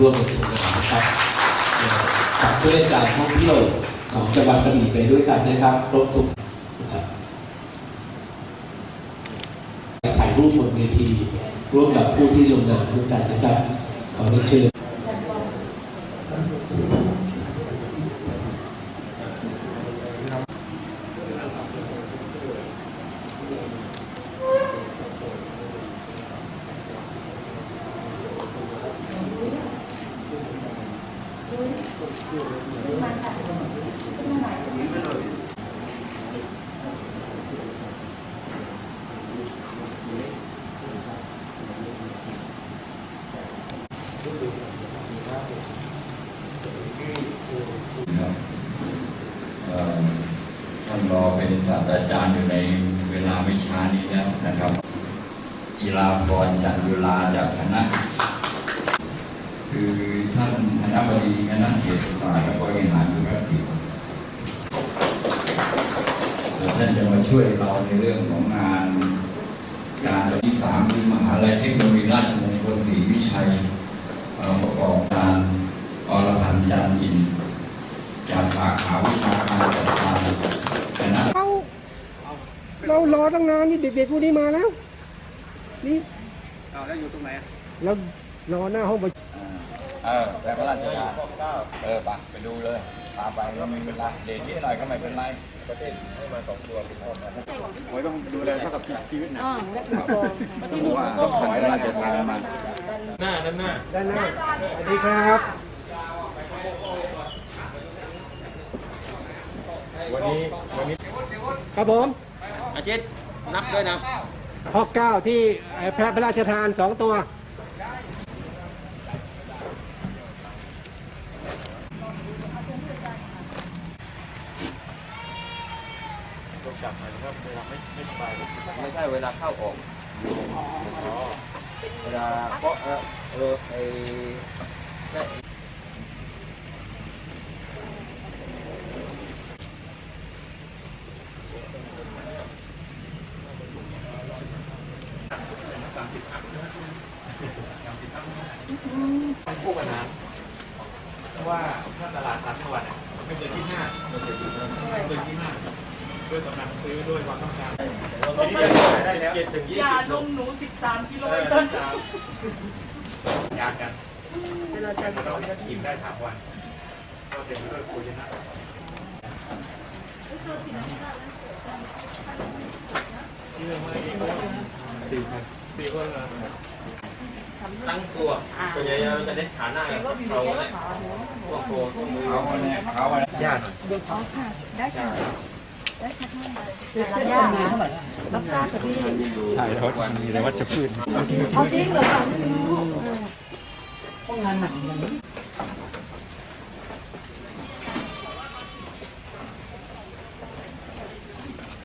ร่วมกันนะครับขับเลื่อนการท่องเที่ยวของจังหวัดกระบี่ไปด้วยกันนะครับครบทุกถ่ายรูปบนเวทีร่วมกับผู้ที่ลงนามด้วยกันนะครับขอเรียนเชิญ ครับเอ่อ ท่านรอเป็นศาสตราจารย์อยู่ในเวลาไม่ช้านี้แล้วนะครับกีฬาพรจันยุลาจากคณะ ณะบดีคณะเศรษฐศาสตร์และบริหารธุรกิจแล้วท่านจะมาช่วยเราในเรื่องของงานการที่สามคือมหาลัยเทคโนโลยีราชมงคลศรีวิชัยเอ่อประกอบการอรพันธ์จันทร์อินทร์จากสาขาวิชาการจัดการคณะเราเรารอตั้งนานนี่เด็กๆพวกนี้มาแล้วนี่เอาแล้วอยู่ตรงไหนอะเรารอหน้าห้องประชุม เออแต่พระราชทานเออไปไปดูเลยพาไปก็ไม่เป็นไรเดทนิดหน่อยก็ไม่เป็นไรประเทศให้มาสองตัวเป็นพ่อกันโอ้ยต้องดูแลเท่ากับชีวิตนะเพราะว่าต้องขอพระราชทานมาด้านหน้าสวัสดีครับวันนี้วันนี้ครับผมอาทิตย์นับด้วยนะฮอกเก้าที่เอ่อแพระพระราชทานสองตัว ต้อง จับหน่อยนะครับเวลาไม่ไม่สบายไม่ใช่เวลาเข้าออกเวลาเพราะเออเออไอคู่กันนะเพราะว่าถ้าตลาดต่างจังหวัดเนี่ยไม่เกินที่ห้าไม่เกินที่ ด้วยกำลังซื้อด้วยความต้องการวันนี้จะขายได้แล้วเจ็ดถึงยี่ยาสิบนมหนู 13 กิโลเออต้นยากกันเราจะกินได้สามวันก็เต็มไปด้วยโภชนะสี่พันสี่คนเหรอตั้งตัวส่วนใหญ่เราจะเน้นขาหน้ากับเขาเนี่ยพวกโคพวกมือเขาเนี่ยเขาเนี่ยญาติถ่าย รับยานะรับทราบค่ะพี่ถ่วัรถมีแต่วัชพื้นเอาจริงเหรอคะไม่รู้ต้องงานหนักเลย